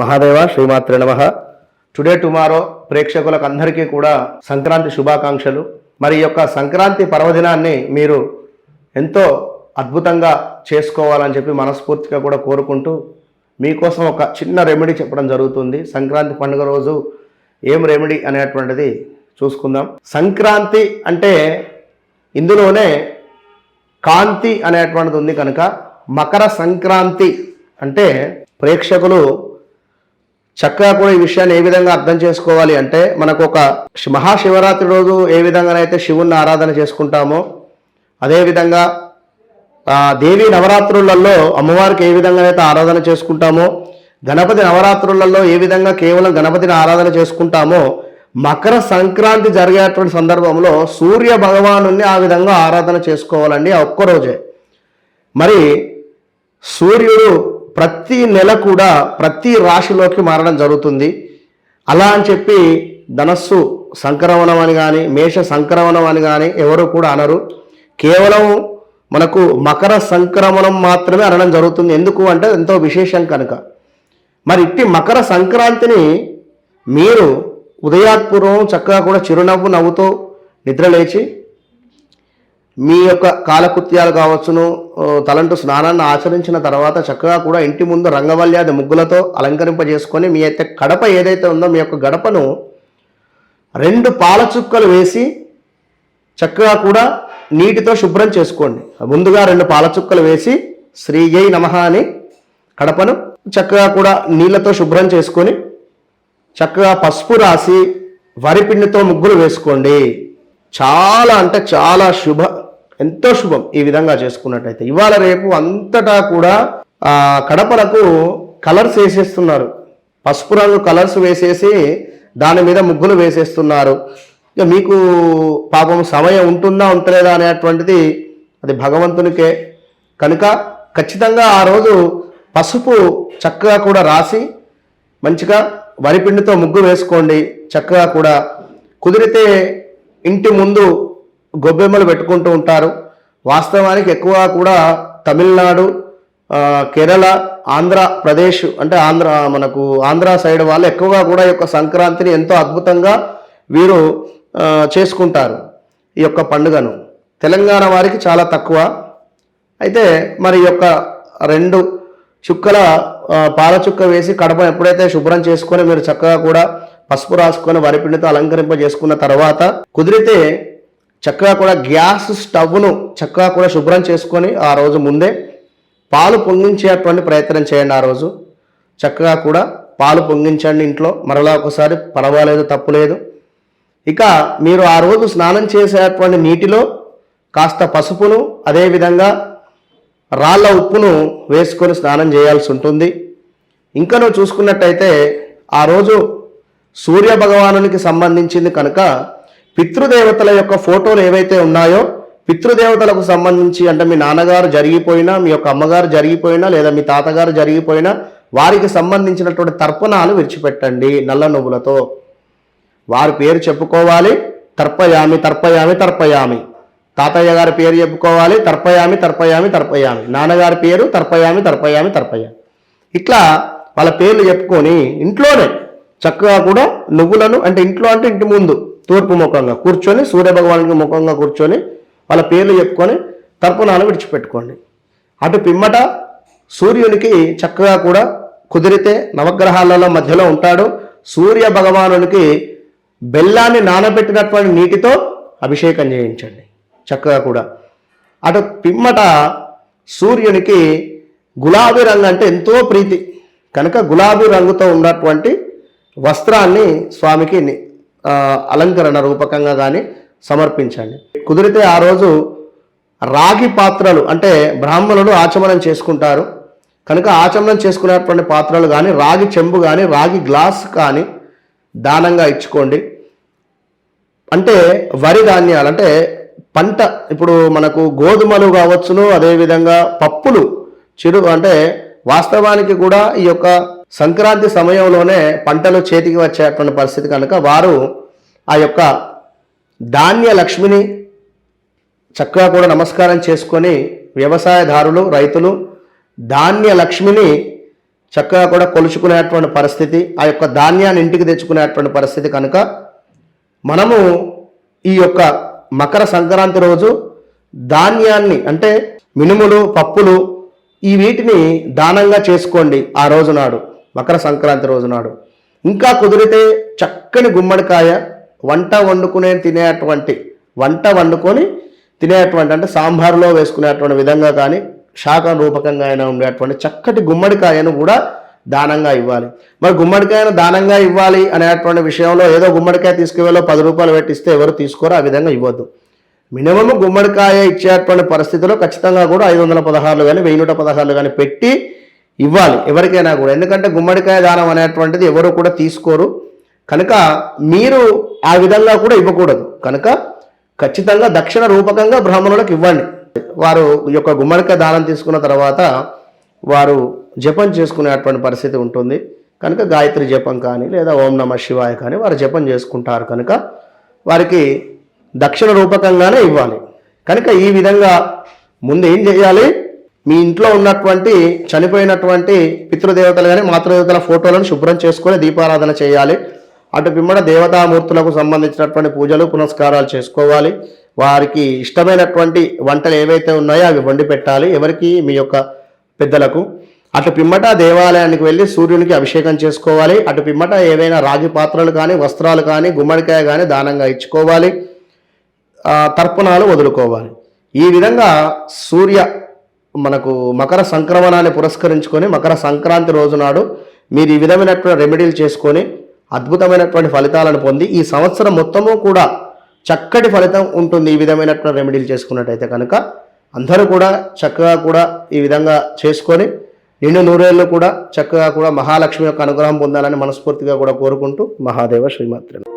మహాదేవ శ్రీమాత్ర నమ. Today tomorrow ప్రేక్షకులకు అందరికీ కూడా సంక్రాంతి శుభాకాంక్షలు. మరి యొక్క సంక్రాంతి పర్వదినాన్ని మీరు ఎంతో అద్భుతంగా చేసుకోవాలని చెప్పి మనస్ఫూర్తిగా కూడా కోరుకుంటూ మీకోసం ఒక చిన్న రెమెడీ చెప్పడం జరుగుతుంది. సంక్రాంతి పండుగ రోజు ఏం రెమెడీ అనేటువంటిది చూసుకుందాం. సంక్రాంతి అంటే ఇందులోనే కాంతి అనేటువంటిది ఉంది కనుక మకర సంక్రాంతి అంటే ప్రేక్షకులు చక్కగా కూడా ఈ విషయాన్ని ఏ విధంగా అర్థం చేసుకోవాలి అంటే మనకు ఒక మహాశివరాత్రి రోజు ఏ విధంగానైతే శివుణ్ణి ఆరాధన చేసుకుంటామో అదేవిధంగా దేవి నవరాత్రులలో అమ్మవారికి ఏ విధంగానైతే ఆరాధన చేసుకుంటామో గణపతి నవరాత్రులలో ఏ విధంగా కేవలం గణపతిని ఆరాధన చేసుకుంటామో మకర సంక్రాంతి జరిగేటువంటి సందర్భంలో సూర్య భగవాను ఆ విధంగా ఆరాధన చేసుకోవాలండి ఆ ఒక్కరోజే. మరి సూర్యుడు ప్రతి నెల కూడా ప్రతి రాశిలోకి మారడం జరుగుతుంది. అలా అని చెప్పి ధనస్సు సంక్రమణం అని కానీ మేష సంక్రమణం అని కానీ ఎవరు కూడా అనరు. కేవలం మనకు మకర సంక్రమణం మాత్రమే అనడం జరుగుతుంది. ఎందుకు అంటే ఎంతో విశేషం కనుక. మరి ఇట్టి మకర సంక్రాంతిని మీరు ఉదయాత్పూర్వం చక్కగా కూడా చిరునవ్వు నవ్వుతో నిద్రలేచి మీ యొక్క కాలకృత్యాలు కావచ్చును తలంటు స్నానాన్ని ఆచరించిన తర్వాత చక్కగా కూడా ఇంటి ముందు రంగవల్యాది ముగ్గులతో అలంకరింపజేసుకొని మీ అయితే కడప ఏదైతే ఉందో మీ యొక్క గడపను రెండు పాల చుక్కలు వేసి చక్కగా కూడా నీటితో శుభ్రం చేసుకోండి. ముందుగా రెండు పాల చుక్కలు వేసి శ్రీజై నమ అని కడపను చక్కగా కూడా నీళ్ళతో శుభ్రం చేసుకొని చక్కగా పసుపు రాసి వరిపిండితో ముగ్గులు వేసుకోండి. చాలా అంటే చాలా శుభ ఎంతో శుభం ఈ విధంగా చేసుకున్నట్టయితే. ఇవాళ రేపు అంతటా కూడా కడపలకు కలర్స్ వేసేస్తున్నారు. పసుపు రంగు కలర్స్ వేసేసి దాని మీద ముగ్గులు వేసేస్తున్నారు. ఇక మీకు పాపం సమయం ఉంటుందా ఉంటలేదా అనేటువంటిది అది భగవంతునికే. కనుక ఖచ్చితంగా ఆ రోజు పసుపు చక్కగా కూడా రాసి మంచిగా వరిపిండితో ముగ్గు వేసుకోండి. చక్కగా కూడా కుదిరితే ఇంటి ముందు గొబ్బెమ్మలు పెట్టుకుంటూ ఉంటారు. వాస్తవానికి ఎక్కువ కూడా తమిళనాడు కేరళ ఆంధ్రప్రదేశ్ అంటే ఆంధ్ర మనకు ఆంధ్ర సైడ్ వాళ్ళు ఎక్కువగా కూడా ఈ యొక్క సంక్రాంతిని ఎంతో అద్భుతంగా వీరు చేసుకుంటారు ఈ యొక్క పండుగను. తెలంగాణ వారికి చాలా తక్కువ. అయితే మరి ఈ యొక్క రెండు చుక్కల పాలచుక్క పాల చుక్క వేసి కడప ఎప్పుడైతే శుభ్రం చేసుకొని మీరు చక్కగా కూడా పసుపు రాసుకొని వరిపిండితో అలంకరింప చేసుకున్న తర్వాత కుదిరితే చక్కగా కూడా గ్యాస్ స్టవ్ను చక్కగా కూడా శుభ్రం చేసుకొని ఆ రోజు ముందే పాలు పొంగించేటువంటి ప్రయత్నం చేయండి ఆ రోజు. చక్కగా కూడా పాలు పొంగించండి ఇంట్లో. మరలా ఒకసారి పర్వాలేదు తప్పులేదు. ఇక మీరు ఆ రోజు స్నానం చేసేటువంటి నీటిలో కాస్త పసుపును అదేవిధంగా రాళ్ళ ఉప్పును వేసుకొని స్నానం చేయాల్సి ఉంటుంది. ఇంకా నువ్వు చూసుకున్నట్టయితే ఆ రోజు సూర్య భగవానునికి సంబంధించింది కనుక పితృదేవతల యొక్క ఫోటోలు ఏవైతే ఉన్నాయో పితృదేవతలకు సంబంధించి అంటే మీ నాన్నగారు జరిగిపోయినా మీ యొక్క అమ్మగారు జరిగిపోయినా లేదా మీ తాతగారు జరిగిపోయినా వారికి సంబంధించినటువంటి తర్పణాలు విడిచిపెట్టండి నల్ల నువ్వులతో. వారి పేరు చెప్పుకోవాలి తర్పయామి తర్పయామి తర్పయామి. తాతయ్య గారి పేరు చెప్పుకోవాలి తర్పయామి తర్పయామి తర్పయామి. నాన్నగారి పేరు తర్పయామి తర్పయామి తర్పయామి. ఇట్లా వాళ్ళ పేర్లు చెప్పుకొని ఇంట్లోనే చక్కగా కూడా నువ్వులను అంటే ఇంట్లో అంటే ఇంటి ముందు తూర్పు ముఖంగా కూర్చొని సూర్యభగవానుడికి ముఖంగా కూర్చొని వాళ్ళ పేర్లు చెప్పుకొని తర్పణాలు విడిచిపెట్టుకోండి. అటు పిమ్మట సూర్యునికి చక్కగా కూడా కుదిరితే నవగ్రహాలలో మధ్యలో ఉంటాడు. సూర్య భగవానునికి బెల్లాన్ని నానబెట్టినటువంటి నీటితో అభిషేకం చేయించండి. చక్కగా కూడా. అటు పిమ్మట సూర్యునికి గులాబీ రంగు అంటే ఎంతో ప్రీతి. కనుక గులాబీ రంగుతో ఉన్నటువంటి వస్త్రాన్ని స్వామికి అలంకరణ రూపకంగా కానీ సమర్పించండి. కుదిరితే ఆ రోజు రాగి పాత్రలు అంటే బ్రాహ్మణులు ఆచమనం చేసుకుంటారు. కనుక ఆచమనం చేసుకునేటువంటి పాత్రలు కానీ రాగి చెంబు కానీ రాగి గ్లాస్ కానీ దానంగా ఇచ్చుకోండి. అంటే వరి ధాన్యాలు అంటే పంట ఇప్పుడు మనకు గోధుమలు కావచ్చును అదేవిధంగా పప్పులు చిరు అంటే వాస్తవానికి కూడా ఈ యొక్క సంక్రాంతి సమయంలోనే పంటలు చేతికి వచ్చేటువంటి పరిస్థితి కనుక వారు ఆ యొక్క ధాన్య లక్ష్మిని చక్కగా కూడా నమస్కారం చేసుకొని వ్యవసాయదారులు రైతులు ధాన్య లక్ష్మిని చక్కగా కూడా కొలుచుకునేటువంటి పరిస్థితి ఆ యొక్క ధాన్యాన్ని ఇంటికి తెచ్చుకునేటువంటి పరిస్థితి కనుక మనము ఈ యొక్క మకర సంక్రాంతి రోజు ధాన్యాన్ని అంటే మినుములు పప్పులు ఈ వీటిని దానంగా చేసుకోండి ఆ రోజు నాడు. మకర సంక్రాంతి రోజు నాడు. ఇంకా కుదిరితే చక్కని గుమ్మడికాయ వంట వండుకునే తినేటువంటి వంట వండుకొని తినేటువంటి అంటే సాంబార్లో వేసుకునేటువంటి విధంగా కానీ శాఖ రూపకంగా అయినా ఉండేటువంటి చక్కటి గుమ్మడికాయను కూడా దానంగా ఇవ్వాలి. మరి గుమ్మడికాయను దానంగా ఇవ్వాలి అనేటువంటి విషయంలో ఏదో గుమ్మడికాయ తీసుకువెళ్ళో పది రూపాయలు పెట్టిస్తే ఎవరు తీసుకోరో ఆ విధంగా ఇవ్వద్దు. మినిమం గుమ్మడికాయ ఇచ్చేటువంటి పరిస్థితిలో ఖచ్చితంగా కూడా ఐదు వందల పదహారులు కానీ వెయ్యి నూట పదహారులు కానీ పెట్టి ఇవ్వాలి ఎవరికైనా కూడా. ఎందుకంటే గుమ్మడికాయ దానం అనేటువంటిది ఎవరు కూడా తీసుకోరు. కనుక మీరు ఆ విధంగా కూడా ఇవ్వకూడదు. కనుక ఖచ్చితంగా దక్షిణ రూపకంగా బ్రాహ్మణులకు ఇవ్వండి. వారు ఈ యొక్క గుమ్మడికాయ దానం తీసుకున్న తర్వాత వారు జపం చేసుకునేటువంటి పరిస్థితి ఉంటుంది. కనుక గాయత్రి జపం కానీ లేదా ఓం నమ శివాయ కానీ వారు జపం చేసుకుంటారు. కనుక వారికి దక్షిణ రూపకంగానే ఇవ్వాలి. కనుక ఈ విధంగా ముందు ఏం చేయాలి? మీ ఇంట్లో ఉన్నటువంటి చనిపోయినటువంటి పితృదేవతలు కానీ మాతృదేవతల ఫోటోలను శుభ్రం చేసుకొని దీపారాధన చేయాలి. అటు పిమ్మట దేవతామూర్తులకు సంబంధించినటువంటి పూజలు పునస్కారాలు చేసుకోవాలి. వారికి ఇష్టమైనటువంటి వంటలు ఏవైతే ఉన్నాయో అవి వండి పెట్టాలి ఎవరికి? మీ యొక్క పెద్దలకు. అటు పిమ్మట దేవాలయానికి వెళ్ళి సూర్యునికి అభిషేకం చేసుకోవాలి. అటు పిమ్మట ఏవైనా రాగి పాత్రలు కానీ వస్త్రాలు కానీ గుమ్మడికాయ కానీ దానంగా ఇచ్చుకోవాలి. తర్పణాలు వదులుకోవాలి. ఈ విధంగా సూర్య మనకు మకర సంక్రమణాన్ని పురస్కరించుకొని మకర సంక్రాంతి రోజు నాడు మీరు ఈ విధమైనటువంటి రెమెడీలు చేసుకొని అద్భుతమైనటువంటి ఫలితాలను పొంది ఈ సంవత్సరం మొత్తము కూడా చక్కటి ఫలితం ఉంటుంది ఈ విధమైనటువంటి రెమెడీలు చేసుకున్నట్టయితే కనుక అందరూ కూడా చక్కగా కూడా ఈ విధంగా చేసుకొని నిండు నూరేళ్ళు కూడా చక్కగా కూడా మహాలక్ష్మి యొక్క అనుగ్రహం పొందాలని మనస్ఫూర్తిగా కూడా కోరుకుంటూ మహాదేవ శ్రీమాత్రి